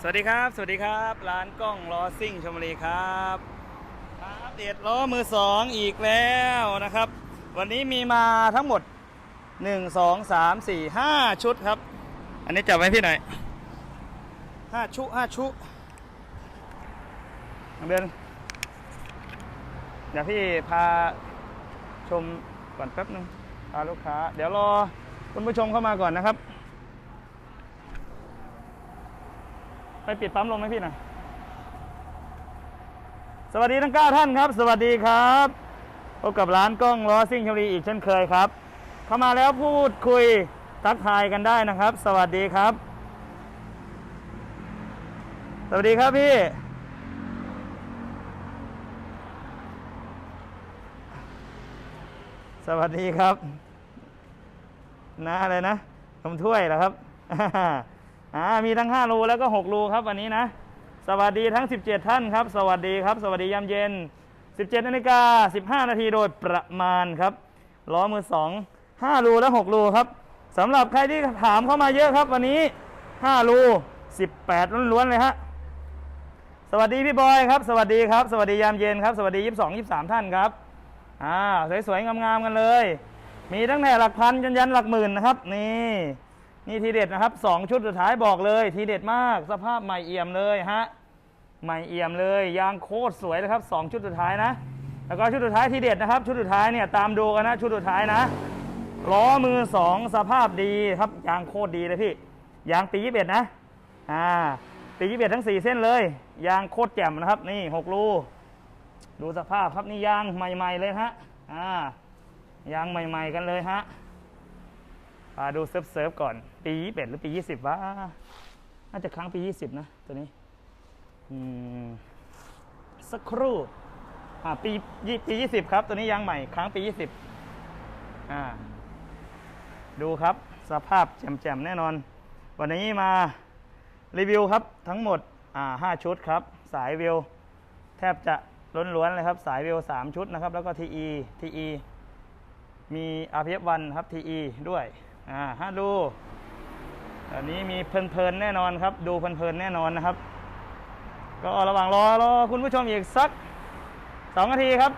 สวัสดีครับ สวัสดีครับ ร้านกล้องล้อซิ่งชลบุรีครับมาอัปเดตล้อมือสองอีกแล้วนะครับ วันนี้มีมาทั้งหมด 1 2 3 4 5 ชุดครับ อันนี้จับไว้พี่หน่อย5ชุ5ชุเดินเดี๋ยวพี่พาชมก่อนแป๊บนึงพาลูกค้า เดี๋ยวรอคุณผู้ชมเข้ามาก่อนนะครับ ไปปิดปั๊มลมให้พี่หน่อย สวัสดีทั้ง9ท่านครับ สวัสดีครับ พบกับร้านกล้องล้อซิ่งชลีอีกเช่นเคยครับ เข้ามาแล้วพูดคุยทักทายกันได้นะครับ สวัสดีครับ สวัสดีครับพี่ สวัสดีครับ นะอะไรนะทำถ้วยเหรอครับ อ่ามีทั้ง5รูแล้วก็6รูครับวันนี้นะ สวัสดีทั้ง 17 ท่านครับ สวัสดีครับ สวัสดียามเย็น 17นาฬิกา15 นาทีโดยประมาณครับล้อมือ2 5รูและ6รูครับสำหรับใครที่ถามเข้ามาเยอะครับ วันนี้5รู18ล้วนๆเลยฮะสวัสดีพี่บอยครับ สวัสดีครับ สวัสดียามเย็นครับ สวัสดี 22 23 ท่านครับอ่าสวยๆงามๆกันเลย มีตั้งแต่หลักพันจนยันหลักหมื่นนะครับ นี่ นี่ทีเด็ดนะครับสองชุดสุดท้ายบอกเลย ทีเด็ดมากสภาพใหม่เอี่ยมเลยฮะใหม่เอี่ยมเลยยางโคตรสวยนะครับสองชุดสุดท้ายนะ แล้วก็ชุดสุดท้ายทีเด็ดนะครับ ชุดสุดท้ายเนี่ยตามดูกันนะชุดสุดท้ายนะล้อมือสองสภาพดีครับยางโคตรดีเลยพี่ยางปียี่สิบนะอ่าปียี่สิบทั้งสี่เส้นเลย ยางโคตรแจ่มนะครับ นี่หกรูดูสภาพครับนี่ยางใหม่ ๆเลยฮะอ่ายางใหม่ ๆ กันเลยฮะ พาดูเซิร์ฟเซิร์ฟก่อน ปียี่สิบหรือปียี่สิบวะน่าจะครั้งปียี่สิบนะ ตัวนี้สักครู่ปีปียี่สิบครับ ตัวนี้ยางใหม่ครั้งปียี่สิบอ่าดูครับสภาพแจ่มๆแน่นอน วันนี้มารีวิวครับทั้งหมดอ่าห้าชุดครับ สายวิว แทบจะล้วนๆเลยครับ สายวิวสามชุดนะครับ แล้วก็ TE TE มี RPF1 ครับ TE ด้วย อ่าฮะดูอันนี้มีเพลินๆแน่นอนครับ ดูเพลินๆแน่นอนนะครับ ก็ระหว่างรอรอคุณผู้ชมอีกสักสองนาทีครับ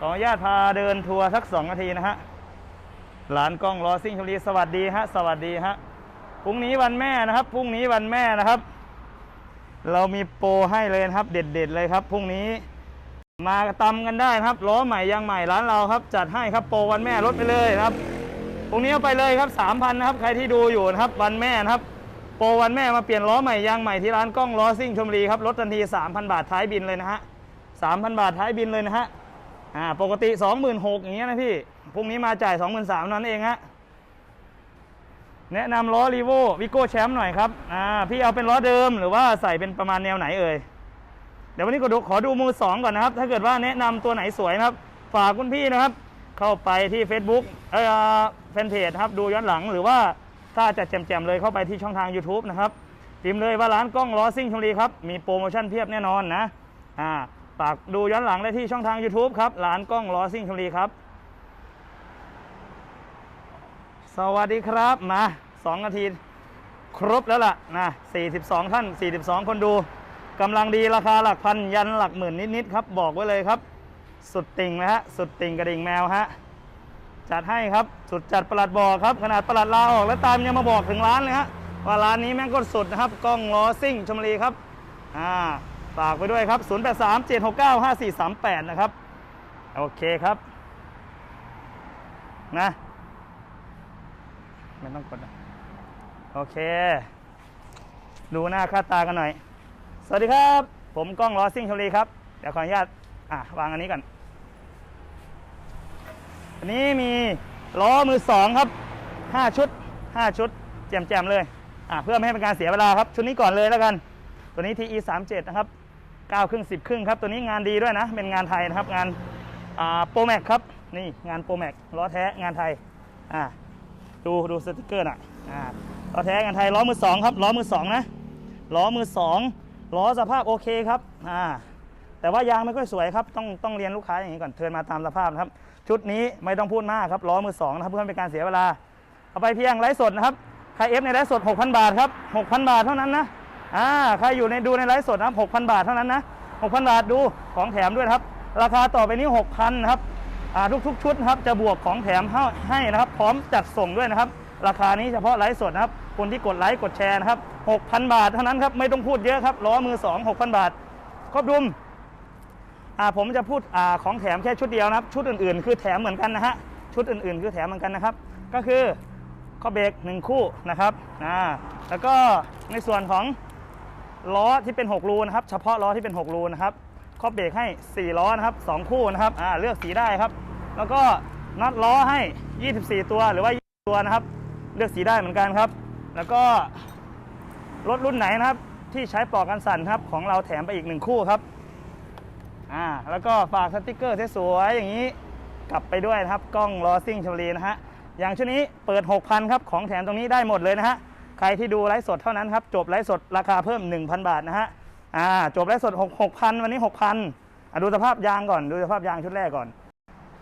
ขออนุญาตพาเดินทัวร์สักสองนาทีนะฮะหลานกล้องรอซิ่งชลีสวัสดีฮะสวัสดีฮะพรุ่งนี้วันแม่นะครับพรุ่งนี้วันแม่นะครับ เรามีโปรให้เลยนะครับ เด็ดๆเลยครับพรุ่งนี้มาตำกันได้ครับล้อใหม่ยางใหม่ร้านเราครับ จัดให้ครับโปรวันแม่ลดไปเลยครับ พรุ่งนี้เอาไปเลยครับสามพันนะครับใครที่ดูอยู่นะครับวันแม่นะครับโปรวันแม่มาเปลี่ยนล้อใหม่ยางใหม่ที่ร้านกล้องล้อซิ่งชมบุรีครับลดทันที 3,000 บาทท้ายบินเลยนะฮะ3,000 บาทท้ายบินเลยนะฮะอ่าปกติ 26,000อย่างเงี้ยนะพี่พรุ่งนี้มาจ่าย 23,000นั้นเองฮะแนะนำล้อรีโววิโก้แชมป์หน่อยครับอ่าพี่เอาเป็นล้อเดิมหรือว่าใส่เป็นประมาณแนวไหนเอ่ยเดี๋ยววันนี้ก็ดูขอดูมือสองก่อนนะครับ ถ้าเกิดว่าแนะนำตัวไหนสวยนะครับ ฝากคุณพี่นะครับ เข้าไปที่ Facebook เอ่อแฟนเพจครับดูย้อนหลังหรือว่าถ้าจะแจ่มๆเลยเข้าไปที่ช่องทาง YouTube นะครับพิมพ์เลยว่าร้านกล้องล้อซิ่งชลบุรีครับมีโปรโมชั่นเพียบแน่นอนนะอ่าฝากดูย้อนหลังได้ที่ช่องทาง YouTube ครับร้านกล้องล้อซิ่งชลบุรีครับ สวัสดีครับมา2นาทีครบแล้วล่ะนะ42 ท่าน 42 คนดูกำลังดีราคาหลักพันยันหลักหมื่นนิดๆครับ บอกไว้เลยครับ สุดติ่งนะฮะ สุดติ่งกระดิ่งแมวฮะ จัดให้ครับ สุดจัดประหลัดบอกครับ ขนาดประหลัดลาออกแล้วตามยังมาบอกถึงร้านเลยฮะ ว่าร้านนี้แม่งก็สุดนะครับ กล้องล้อซิ่งชมรีครับ อ่า ฝากไปด้วยครับ 083 769 5438 นะครับ โอเคครับ นะ ไม่ต้องกดนะโอเค ดูหน้าค่าตากันหน่อย สวัสดีครับ ผมก้องล้อซิ่งชลบุรีครับ เดี๋ยวขออนุญาต อะวางอันนี้ก่อนอันนี้มีล้อมือสองครับห้าชุดห้าชุดแจมๆเลยอะเพื่อไม่ให้เป็นการเสียเวลาครับ ชุดนี้ก่อนเลยแล้วกัน ตัวนี้ TE 3 7นะครับ9ครึ่ง10ครึ่งครับ ตัวนี้งานดีด้วยนะ เป็นงานไทยนะครับ งานอ่าโปรแม็กครับนี่งานโปรแม็กล้อแท้งานไทยอ่าดูดูสติกเกอร์น่ะอ่าล้อแท้งานไทยล้อมือสองครับล้อมือสองนะล้อมือสองล้อสภาพโอเคครับอ่า แต่ว่ายางไม่ค่อยสวยครับต้องต้องเรียนลูกค้าอย่างนี้ก่อนเทินมาตามสภาพนะครับ ชุดนี้ไม่ต้องพูดมากครับล้อมือสองนะครับเพื่อไม่เป็นการเสียเวลา เอาไปเพียงไลฟ์สดนะครับใครเอฟในไลฟ์สด 6,000 บาทครับ6,000 บาทเท่านั้นนะอ่าใครอยู่ในดูในไลฟ์สดนะครับ6,000 บาทเท่านั้นนะ6,000 บาทดูของแถมด้วยครับ ราคาต่อไปนี้ 6,000นะครับอ่าทุกๆ ชุดครับจะบวกของแถมให้ให้นะครับ พร้อมจัดส่งด้วยนะครับ ราคานี้เฉพาะไลฟ์สดนะครับคนที่กดไลค์กดแชร์นะครับ6,000 บาทเท่านั้นครับไม่ต้องพูดเยอะครับล้อมือ2 6,000 บาทครอบดุม ผมจะพูดอของแถมแค่ชุดเดียวนะครับ ชุดอื่นๆ คือแถมเหมือนกันนะฮะชุดอื่นๆ คือแถมเหมือนกันนะครับ ก็คือข้อเบรกหนึ่งคู่นะครับอ่าแล้วก็ในส่วนของล้อที่เป็น 6 รูนะครับ เฉพาะล้อที่เป็น 6 รูนะครับครอเบรกให้ 4 ล้อนะครับ 2 คู่นะครับอ่าเลือกสีได้ครับ แล้วก็น็อตล้อให้ 24 ตัวหรือว่าตัวนะครับ เลือกสีได้เหมือนกันครับ แล้วก็รถรุ่นไหนนะครับที่ใช้ปลอกกันสั่นครับของเราแถมไปอีก 1 คู่ครับ อ่าแล้วก็ฝากสติกเกอร์สวยๆอย่างนี้ กลับไปด้วยนะครับกล้องลอซิ่งชมรีนะฮะอย่างชุดนี้เปิด 6,000ครับของแถมตรงนี้ได้หมดเลยนะฮะใครที่ดูไลฟ์สดเท่านั้นครับจบไลฟ์สดราคาเพิ่ม 1,000 บาทนะฮะอ่าจบไลฟ์สด6 6,000 วันนี้ 6,000อะดูสภาพยางก่อนดูสภาพยางชุดแรกก่อน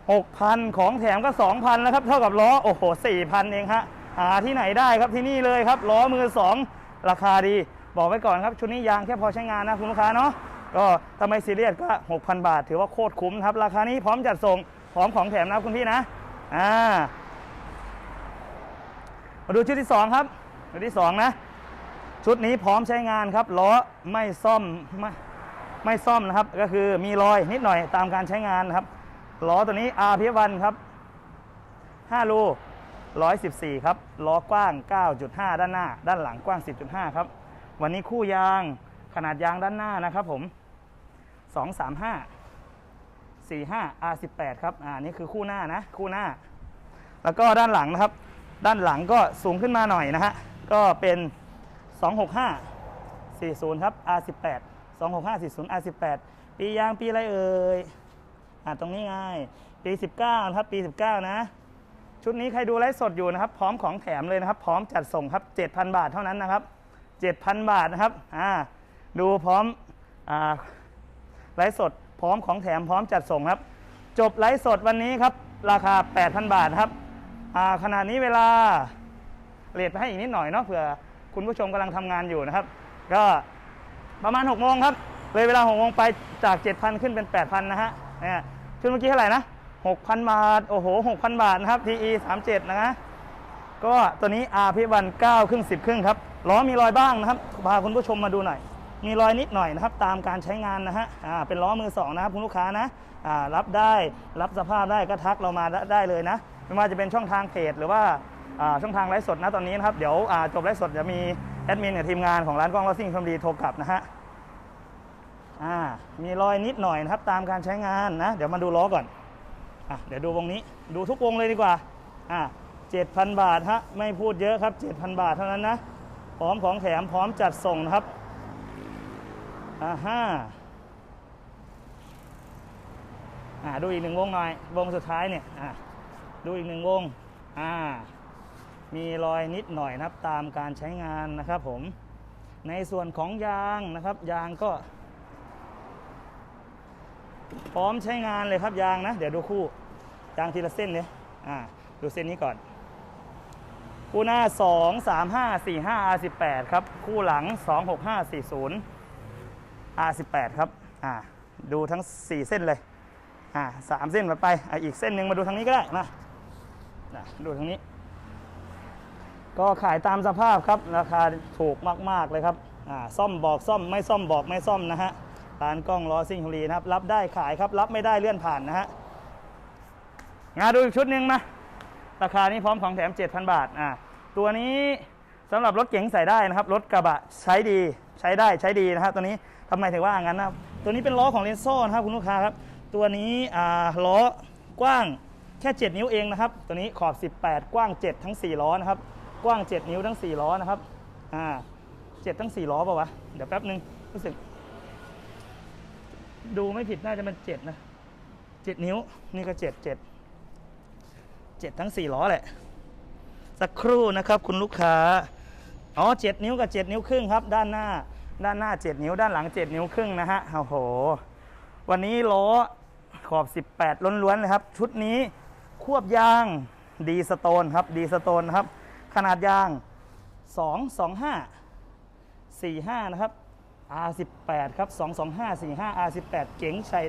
6,000 ของแถมก็ 2,000แล้วครับเท่ากับล้อโอ้โห4,000 เองฮะหาที่ไหนได้ครับที่นี่เลยครับล้อมือ 2 ราคาดี บอกไว้ก่อนครับชุดนี้ยางแค่พอใช้งานนะคุณลูกค้าเนาะ ก็ถ้าไม่ซีเรียสก็ 6,000 บาท ถือว่าโคตรคุ้มครับ ราคานี้พร้อมจัดส่ง พร้อมของแถมนะคุณพี่นะอ่ามาดูชุดที่ 2 ครับชุดที่ 2 นะ ชุดนี้พร้อมใช้งานครับล้อไม่ซ่อมไม่ไม่ซ่อมนะครับ ก็คือมีรอยนิดหน่อยตามการใช้งานครับล้อตัวนี้ RP1 ครับ5รู114 ครับ ล้อกว้าง 9.5 ด้านหน้า ด้านหลังกว้าง 10.5 ครับ วันนี้คู่ยางขนาดยางด้านหน้านะครับผม 235 45 R18 ครับอ่านี่คือคู่หน้านะคู่หน้า แล้วก็ด้านหลังนะครับ ด้านหลังก็สูงขึ้นมาหน่อยนะฮะก็เป็น 265 40ครับ R18 265 40 R18 ปียางปีอะไรเอ่ยอ่าตรงนี้ไงปี 19ครับปี 19 นะ ชุดนี้ใครดูไลฟ์สดอยู่นะครับ พร้อมของแถมเลยนะครับ พร้อมจัดส่งครับ 7,000 บาทเท่านั้นนะครับ 7,000 บาทนะครับอ่าดูพร้อมอ่า ไลฟ์สดพร้อมของแถมพร้อมจัดส่งครับ จบไลฟ์สดวันนี้ครับ ราคา 8,000 บาทครับอ่าขณะนี้เวลาเลทไปให้อีกนิดหน่อยเนาะเผื่อคุณผู้ชมกำลังทำงานอยู่นะครับ ก็ประมาณ6โมงครับ เลยเวลา6โมงไปจาก 7,000 ขึ้นเป็น 8,000 นะฮะเนี่ยชุดเมื่อกี้เท่าไหร่นะ 6,000 บาท โอ้โห 6,000 บาทนะครับ TE 37 นะฮะก็ตัวนี้ RP วัน9ครึ่ง10 ครึ่งครับล้อมีรอยบ้างนะครับพาคุณผู้ชมมาดูหน่อย มีรอยนิดหน่อยนะครับตามการใช้งานนะฮะอ่าเป็นล้อมือสองนะครับคุณลูกค้านะอ่ารับได้รับสภาพได้ก็ทักเรามาได้เลยนะ ไม่ว่าจะเป็นช่องทางเพจหรือว่าอ่าช่องทางไลฟ์สดนะตอนนี้นะครับเดี๋ยวอ่าจบไลฟ์สดจะมีแอดมินกับทีมงานของร้านกล้องลอซิ่งชมรีโทรกลับนะฮะอ่ามีรอยนิดหน่อยนะครับตามการใช้งานนะ เดี๋ยวมาดูล้อก่อนอะเดี๋ยวดูวงนี้ดูทุกวงเลยดีกว่าอ่า7,000บาทฮะไม่พูดเยอะครับ7,000บาทเท่านั้นนะพร้อมของแถมพร้อมจัดส่งนะครับ อ่าฮะอ่าดูอีกหนึ่งวงหน่อย วงสุดท้ายเนี่ยอ่าดูอีกหนึ่งวงอ่ามีรอยนิดหน่อยนะครับตามการใช้งานนะครับผมในส่วนของยางนะครับ ยางก็ พร้อมใช้งานเลยครับยางนะ เดี๋ยวดูคู่ยางทีละเส้นเลยอ่าดูเส้นนี้ก่อน คู่หน้า 2 3 5 4 5 R18 ครับ คู่หลัง 2 6 5 4 0 R18 ครับอ่าดูทั้ง 4 เส้นเลยอ่าสามเส้นมาไปอะอีกเส้นหนึ่งมาดูทางนี้ก็ได้มานะดูทางนี้ ก็ขายตามสภาพครับราคาถูกมาก ๆ เลยครับอ่าซ่อมบอกซ่อมไม่ซ่อมบอกไม่ซ่อมนะฮะร้านกล้องล้อซิ่งคุรีนะครับ รับได้ขายครับ รับไม่ได้เลื่อนผ่านนะฮะงานดูอีกชุดหนึ่งมาราคานี้พร้อมของแถม 7,000 บาทอ่าตัวนี้สำหรับรถเก๋งใส่ได้นะครับ รถกระบะใช้ดี ใช้ได้ใช้ดีนะครับตัวนี้ทำไมถึงว่าอย่างนั้นนะครับตัวนี้เป็นล้อของเลนโซ่นะครับคุณลูกค้าครับตัวนี้ล้อกว้างแค่ 7 นิ้วเองนะครับ ตัวนี้ขอบ 18 กว้าง 7 ทั้ง 4 ล้อนะครับ กว้าง 7 นิ้วทั้ง 4 ล้อนะครับอ่า7ทั้ง 4 ล้อเปล่าวะ เดี๋ยวแป๊บนึงรู้สึก ดูไม่ผิดน่าจะเป็น7 นะ 7 นิ้ว นี่ก็ 7 7 7 ทั้ง 4 ล้อแหละ สักครู่นะครับคุณลูกค้า อ๋อ7นิ้วกับ7นิ้วครึ่งครับ ด้านหน้า ด้านหน้า7นิ้ว ด้านหลัง7นิ้วครึ่งนะฮะ โอ้โห วันนี้ล้อขอบ 18 ล้วนๆเลยครับ ชุดนี้ควบยางดีสโตนครับ ดีสโตนครับ ขนาดยาง 2 2 5 45 นะครับ R18 ครับ 22545 R18 เก๋งใส่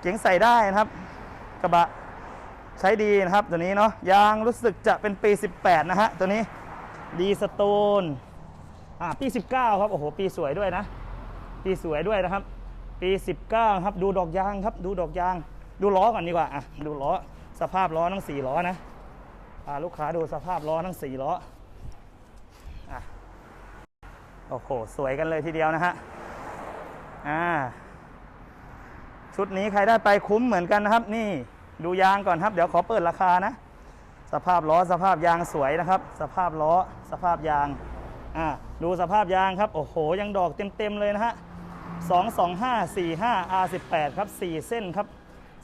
เก๋งใส่ได้นะครับ กระบะใช้ดีนะครับตัวนี้เนาะ ยางรู้สึกจะเป็นปี 18 นะฮะตัวนี้ ดีสโตนอ่าปี 19 ครับโอ้โหปีสวยด้วยนะ ปีสวยด้วยนะครับ ปี 19 ครับ ดูดอกยางครับ ดูดอกยาง ดูล้อก่อนดีกว่าอะดูล้อสภาพล้อทั้ง4ล้อนะพาลูกค้าดูสภาพล้อทั้ง4ล้ออะโอ้โหสวยกันเลยทีเดียวนะฮะอ่าชุดนี้ใครได้ไปคุ้มเหมือนกันนะครับ นี่ดูยางก่อนครับ เดี๋ยวขอเปิดราคานะ สภาพล้อสภาพยางสวยนะครับ สภาพล้อสภาพยางอ่าดูสภาพยางครับโอ้โหยังดอกเต็มๆเลยนะฮะ22545 R18 ครับ 4 เส้นครับ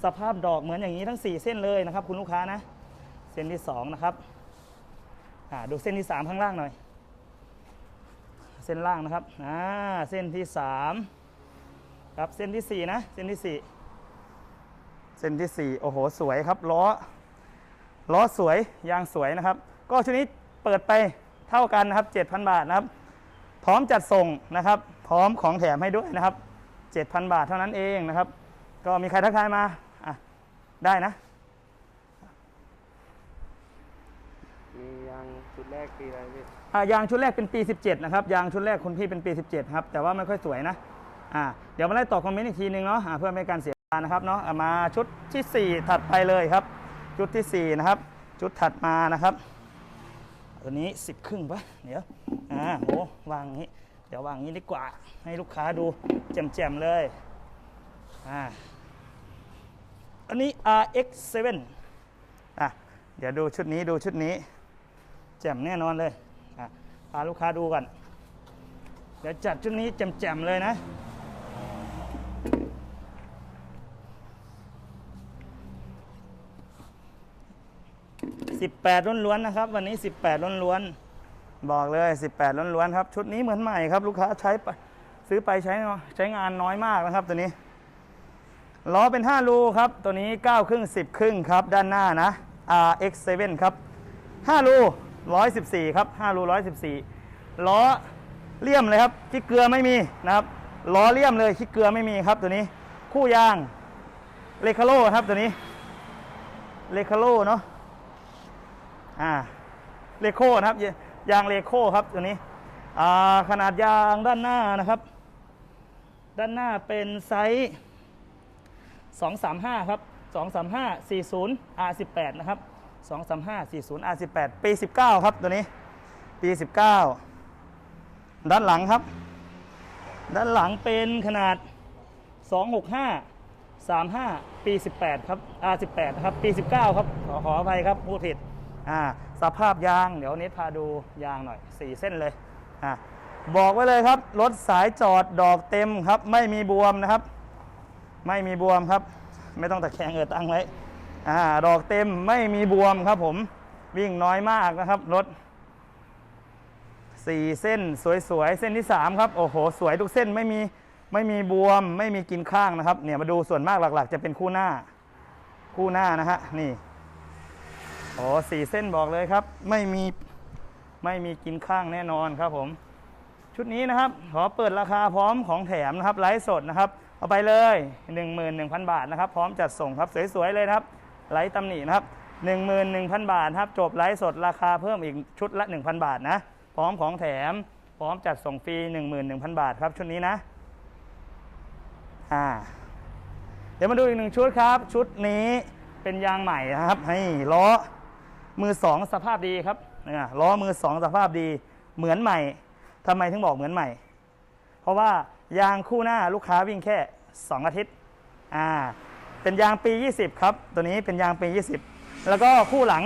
สภาพดอกเหมือนอย่างนี้ทั้ง 4 เส้นเลยนะครับ คุณลูกค้านะ เส้นที่ 2 นะครับอ่าดูเส้นที่ 3 ข้างล่างหน่อย เส้นล่างนะครับอ่าเส้นที่ 3 ครับเส้นที่ 4 นะ เส้นที่ 4 เส้นที่ 4 โอ้โห สวยครับล้อ ล้อสวยยางสวยนะครับ ก็ชุดนี้เปิดไปเท่ากันนะครับ 7,000 บาทนะครับ พร้อมจัดส่งนะครับ พร้อมของแถมให้ด้วยนะครับ 7,000 บาทเท่านั้นเองนะครับ ก็มีใครทักทายมาอะได้นะ มียางชุดแรกปีอะไรพี่อ่ายางชุดแรกเป็นปี 17 นะครับ ยางชุดแรกคุณพี่เป็นปี 17 ครับ แต่ว่าไม่ค่อยสวยนะอ่าเดี๋ยวมาไล่ตอบคอมเมนต์อีกทีนึงเนาะอ่าเพื่อไม่ให้การเสียเวลานะครับเนาะอ่ามาชุดที่ 4 ถัดไปเลยครับ ชุดที่ 4 นะครับชุดถัดมานะครับ ตัวนี้ 10 ครึ่งปะเดี๋ยวอ่าโหวางงนี้ เดี๋ยววางอย่างนี้ดีกว่า ให้ลูกค้าดูแจ่มๆเลยอ่าอันนี้ RX7 อะเดี๋ยวดูชุดนี้ดูชุดนี้ แจ่มแน่นอนเลยอะพาลูกค้าดูก่อนเดี๋ยวจัดชุดนี้แจ่มๆเลยนะ 18ล้วนๆนะครับ วันนี้ 18ล้วนๆบอกเลย 18ล้วนๆครับชุดนี้เหมือนใหม่ครับ ลูกค้าใช้ไปซื้อไปใช้งานใช้งานน้อยมากนะครับตัวนี้ล้อเป็น 5 รูครับ ตัวนี้ 9 ครึ่ง 10 ครึ่งครับ ด้านหน้านะ RX7 ครับ 5 รู 114 ครับ 5 รู 114 ล้อเลี่ยมเลยครับขี้เกลือไม่มีนะครับ ล้อเลี่ยมเลยขี้เกลือไม่มีครับตัวนี้ คู่ยางเลคาโลครับตัวนี้เลคาโลเนาะ อ่าเลโคนะครับยางเลโคครับตัวนี้อ่าขนาดยางด้านหน้านะครับ ด้านหน้าเป็นไซส์235 ครับ 235 40 R18 นะครับ 235 40 R18 ปี 19 ครับตัวนี้ ปี 19 ด้านหลังครับ ด้านหลังเป็นขนาด 265 35 ปี 18 ครับ R18 ครับ ปี 19 ครับ ขอขออภัยครับ พูดผิด อ่าสภาพยางเดี๋ยวน็ตพาดูยางหน่อย 4 เส้นเลยอ่าบอกไว้เลยครับ รถสายจอดดอกเต็มครับ ไม่มีบวมนะครับ ไม่มีบวมครับ ไม่ต้องตะแคงเออตั้งไว้อ่าดอกเต็มไม่มีบวมครับผมวิ่งน้อยมากนะครับรถสี่เส้นสวยๆ เส้นที่สามครับ โอ้โห สวยทุกเส้นไม่มีไม่มีบวม ไม่มีกินข้างนะครับ เนี่ยมาดูส่วนมากหลักๆ จะเป็นคู่หน้า คู่หน้านะฮะนี่ โอ้สี่เส้นบอกเลยครับ ไม่มีไม่มีกินข้างแน่นอนครับผม ชุดนี้นะครับ ขอเปิดราคาพร้อมของแถมนะครับไลฟ์สดนะครับ เอาไปเลย 11,000 บาทนะครับ พร้อมจัดส่งครับสวยๆเลยนะครับไลฟ์ตำหนินะครับ 11,000 บาทครับจบไลฟ์สดราคาเพิ่มอีกชุดละ 1,000 บาทนะ พร้อมของแถม พร้อมจัดส่งฟรี 11,000 บาทครับชุดนี้นะอ่าเดี๋ยวมาดูอีกหนึ่งชุดครับ ชุดนี้เป็นยางใหม่นะครับให้ล้อ มือสองสภาพดีครับล้อมือสองสภาพดี เหมือนใหม่ทำไมถึงบอกเหมือนใหม่ เพราะว่ายางคู่หน้าลูกค้าวิ่งแค่ 2 อาทิตย์อ่าเป็นยางปี 20 ครับ ตัวนี้เป็นยางปี 20 แล้วก็คู่หลัง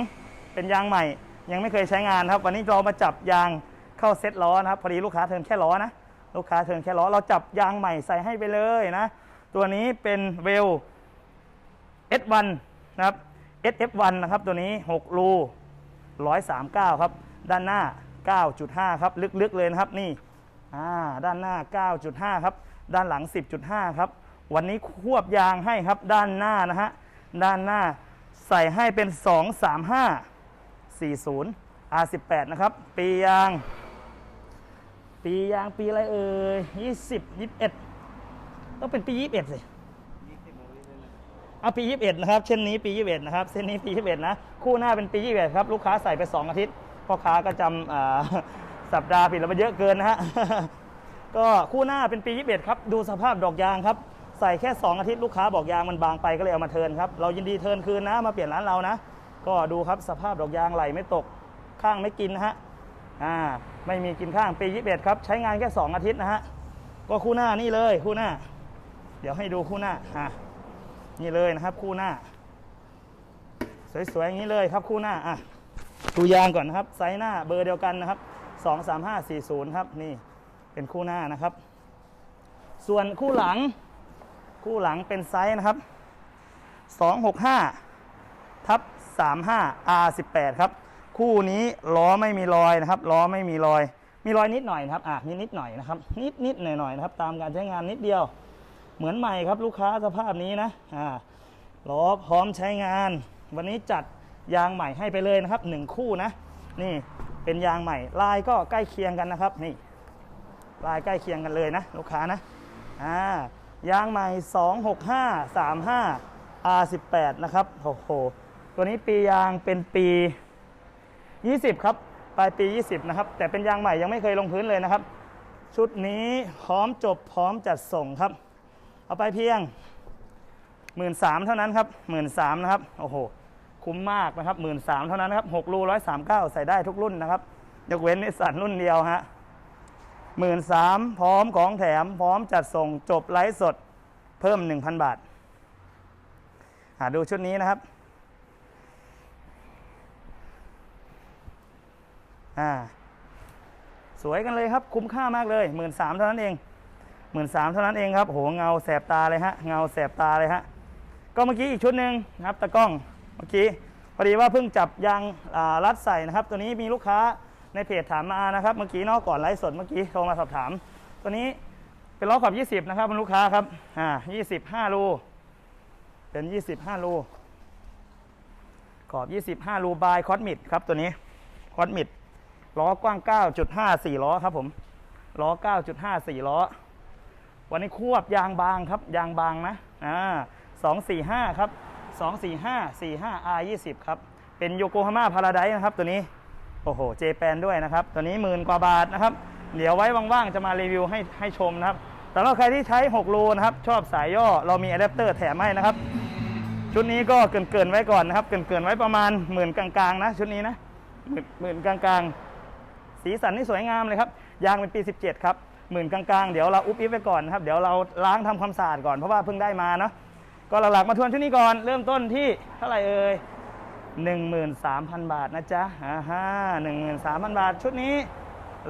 เป็นยางใหม่ ยังไม่เคยใช้งานครับ วันนี้เรามาจับยางเข้าเซ็ตล้อนะครับพอดีลูกค้าเทิร์นแค่ล้อนะลูกค้าเทิร์นแค่ล้อเราจับยางใหม่ใส่ให้ไปเลยนะ ตัวนี้เป็นเวล S1 นะครับ SF1 นะครับตัวนี้ 6 รู 139 ครับ ด้านหน้า 9.5 ครับ ลึกๆเลยนะครับนี่อ่าด้านหน้า 9.5 ครับ ด้านหลัง 10.5 ครับ วันนี้ควบยางให้ครับด้านหน้านะฮะด้านหน้าใส่ให้เป็น 235 40 R18 นะครับ ปียาง ปียางปีอะไรเอ่ยยี่สิบยี่สิบเอ็ดต้องเป็นปียี่สิ เอาปียี่สิบเอ็ดนะครับ เช่นนี้ปียี่สิบเอ็ดนะครับ เส้นนี้ปียี่สิบเอ็ดนะ คู่หน้าเป็นปียี่สิบเอ็ดครับ ลูกค้าใส่ไปสองอาทิตย์ พ่อค้าก็จำสัปดาห์ผิดแล้วมันเยอะเกินนะฮะ ก็คู่หน้าเป็นปียี่สิบเอ็ดครับ ดูสภาพดอกยางครับ ใส่แค่สองอาทิตย์ลูกค้าบอกยางมันบางไปก็เลยเอามาเทินครับ เรายินดีเทินคืนนะ มาเปลี่ยนร้านเรานะ ก็ดูครับสภาพดอกยางไหลไม่ตก ข้างไม่กินนะฮะ อ่า ไม่มีกินข้างปียี่สิบเอ็ดครับ ใช้งานแค่สองอาทิตย์นะฮะ ก็คู่หน้านี่เลยคู่หน้า เดี๋ยวให้ดูคู่หน้าอ่า นี่เลยนะครับ คู่หน้า สวยๆอย่างนี้เลยครับคู่หน้าอะดูยางก่อนนะครับ ไซส์หน้าเบอร์เดียวกันนะครับ 2 3 5 4 0 ครับ นี่เป็นคู่หน้านะครับ ส่วนคู่หลัง คู่หลังเป็นไซส์นะครับ 265ทับ35 R18 ครับ คู่นี้ล้อไม่มีรอยนะครับล้อไม่มีรอย มีรอยนิดหน่อยนะครับอะนิดนิดหน่อยนะครับ นิดนิดๆหน่อยหน่อยๆนะครับ ตามการใช้งานนิดเดียว เหมือนใหม่ครับลูกค้าสภาพนี้นะอ่าล้อพร้อมใช้งาน วันนี้จัดยางใหม่ให้ไปเลยนะครับหนึ่งคู่นะ นี่เป็นยางใหม่ ลายก็ใกล้เคียงกันนะครับ นี่ ลายใกล้เคียงกันเลยนะ ลูกค้านะอ่ายางใหม่ 265 35 R18 นะครับโอ้โหตัวนี้ปียางเป็นปี 20 ครับปลายปี 20 นะครับ แต่เป็นยางใหม่ยังไม่เคยลงพื้นเลยนะครับ ชุดนี้พร้อมจบพร้อมจัดส่งครับ เอาไปเพียง1 3ื่นเท่านั้นครับ1 3ื่นนะครับโอ้โหคุ้มมากนะครับ1 3ื่นเท่านั้นนะครับ6รู139ใส่ได้ทุกรุ่นนะครับ ยกเว้นนิสสันรุ่นเดียวฮะหมื่นสามพร้อมของแถมพร้อมจัดส่งจบไลฟ์สดเพิ่ม1,000บาท หาดูชุดนี้นะครับอ่าสวยกันเลยครับคุ้มค่ามากเลย1 3ื่นเท่านั้นเอง หมื่นสามเท่านั้นเองครับโหเงาแสบตาเลยฮะเงาแสบตาเลยฮะก็เมื่อกี้อีกชุดหนึ่งนะครับตะกล้องเมื่อกี้พอดีว่าเพิ่งจับยางรัดใส่นะครับ ตัวนี้มีลูกค้าในเพจถามมานะครับ เมื่อกี้นอกก่อนไลฟ์สดเมื่อกี้โทรมาสอบถาม ตัวนี้เป็นล้อขอบ20 นะครับคุณลูกค้าครับอ่า25รูเป็น 25รูขอบ 25รูบายคอสมิดครับตัวนี้คอสมิดล้อกว้าง 9.54ล้อครับผมล้อ 9.54ล้อ วันนี้ควบยางบางครับ ยางบางนะอ่าสองสี่ห้าครับสองสี่ห้าสี่ห้า R ยี่สิบครับ เป็นโยโกฮาม่าพาราไดนะครับตัวนี้โอ้โหเจแปนด้วยนะครับ ตัวนี้หมื่นกว่าบาทนะครับ เดี๋ยวไว้ว่างๆ จะมารีวิวให้ให้ชมนะครับแต่ว่าใครที่ใช้6รูนะครับ ชอบสายย่อเรามีอะแดปเตอร์แถมให้นะครับ ชุดนี้ก็เกินๆไว้ก่อนนะครับ เกินๆไว้ประมาณหมื่นกลางๆนะชุดนี้นะหมื่นกลางๆ สีสันนี่สวยงามเลยครับ ยางเป็นปี 17 ครับ หมื่นกลางๆ เดี๋ยวเราอุบอิบไว้ก่อนนะครับ เดี๋ยวเราล้างทำความสะอาดก่อนเพราะว่าเพิ่งได้มาเนาะ ก็หลักๆมาทวนชุดนี้ก่อน เริ่มต้นที่เท่าไหร่เอ่ย13,000บาทนะจ๊ะอ่าฮะ13,000บาทชุดนี้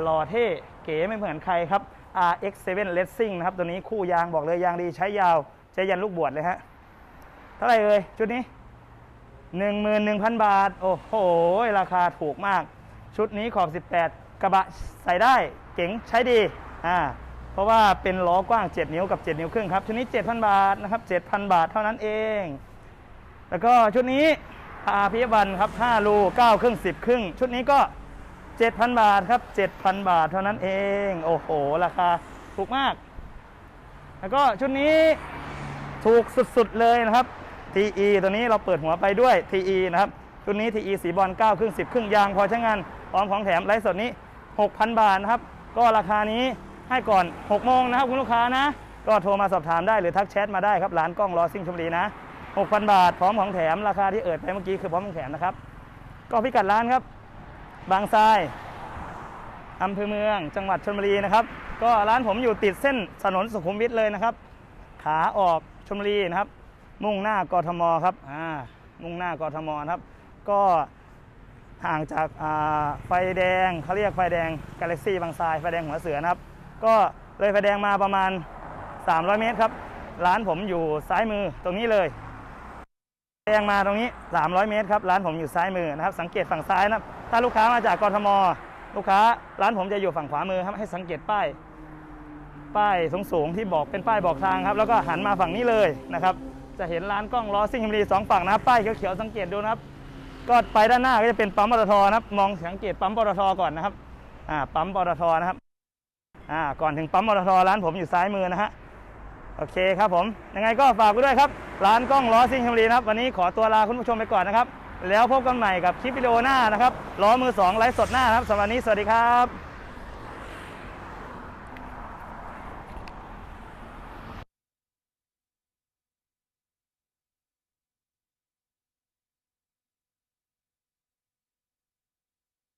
หล่อเท่เก๋ไม่เหมือนใครครับ RX7 Racing นะครับ ตัวนี้คู่ยางบอกเลยยางดีใช้ยาวใช้ยันลูกบวชเลยฮะ เท่าไหร่เอ่ยชุดนี้11,000บาท โอ้โห ราคาถูกมาก ชุดนี้ขอบ 18 กระบะใส่ได้เก๋งใช้ดี อ่าเพราะว่าเป็นล้อกว้าง 7 นิ้วกับ 7 นิ้วครึ่งครับชุดนี้ 7,000 บาทนะครับ 7,000 บาทเท่านั้นเอง แล้วก็ชุดนี้อาพิบันครับ5รู9ครึ่ง10 ครึ่ง ชุดนี้ก็ 7,000 บาทครับ 7,000 บาทเท่านั้นเอง โอ้โห ราคาถูกมาก แล้วก็ชุดนี้ถูกสุดๆเลยนะครับ TE ตัวนี้เราเปิดหัวไปด้วย TE นะครับชุดนี้ TE สีบอล9ครึ่ง10 ครึ่งยางพอใช้งานพร้อมของแถมไลฟ์สดนี้ 6,000 บาทนะครับ ก็ราคานี้ ให้ก่อน6โมงนะครับคุณลูกค้านะ ก็โทรมาสอบถามได้หรือทักแชทมาได้ครับร้านกล้องรอซิ่งชมรีนะ6,000 บาท พร้อมของแถมราคาที่เอ่ยไปเมื่อกี้คือพร้อมของแถมนะครับ ก็พิกัดร้านครับ บางทรายอำเภอเมือง จังหวัดชลบุรีนะครับ ก็ร้านผมอยู่ติดเส้นถนนสุขุมวิทเลยนะครับ ขาออกชลบุรีนะครับ มุ่งหน้ากทมครับอ่ามุ่งหน้ากทมครับ ก็ห่างจากอ่าไฟแดงเขาเรียกไฟแดงกาแล็กซี่บางทรายไฟแดงหัวเสือนะครับ ก็เลยไฟแดงมาประมาณ 300 เมตรครับ ร้านผมอยู่ซ้ายมือตรงนี้เลยแดงมาตรงนี้ 300 เมตรครับร้านผมอยู่ซ้ายมือนะครับ สังเกตฝั่งซ้ายนะครับถ้าลูกค้ามาจากกรทม ลูกค้าร้านผมจะอยู่ฝั่งขวามือครับให้สังเกตป้าย ป้ายสูงๆที่บอกเป็นป้ายบอกทางครับ แล้วก็หันมาฝั่งนี้เลยนะครับ จะเห็นร้านกล้องล้อซิ่งบุรีสองฝั่งนะครับป้ายเขียวๆสังเกตดูนะครับ ก็ไปด้านหน้าก็จะเป็นปั๊มปตทนะครับ มองสังเกตปั๊มปตทก่อนนะครับอ่าปั๊มปตทนะครับ อ่าก่อนถึงปั๊มมอเตอร์ทร้านผมอยู่ซ้ายมือนะฮะโอเคครับผมยังไงก็ฝากไปด้วยครับ ร้านกล้องล้อซิ่งชมรีนะครับ วันนี้ขอตัวลาคุณผู้ชมไปก่อนนะครับ แล้วพบกันใหม่กับคลิปวิดีโอหน้านะครับล้อมือสองไลฟ์สดหน้านะครับสำหรับวันนี้สวัสดีครับ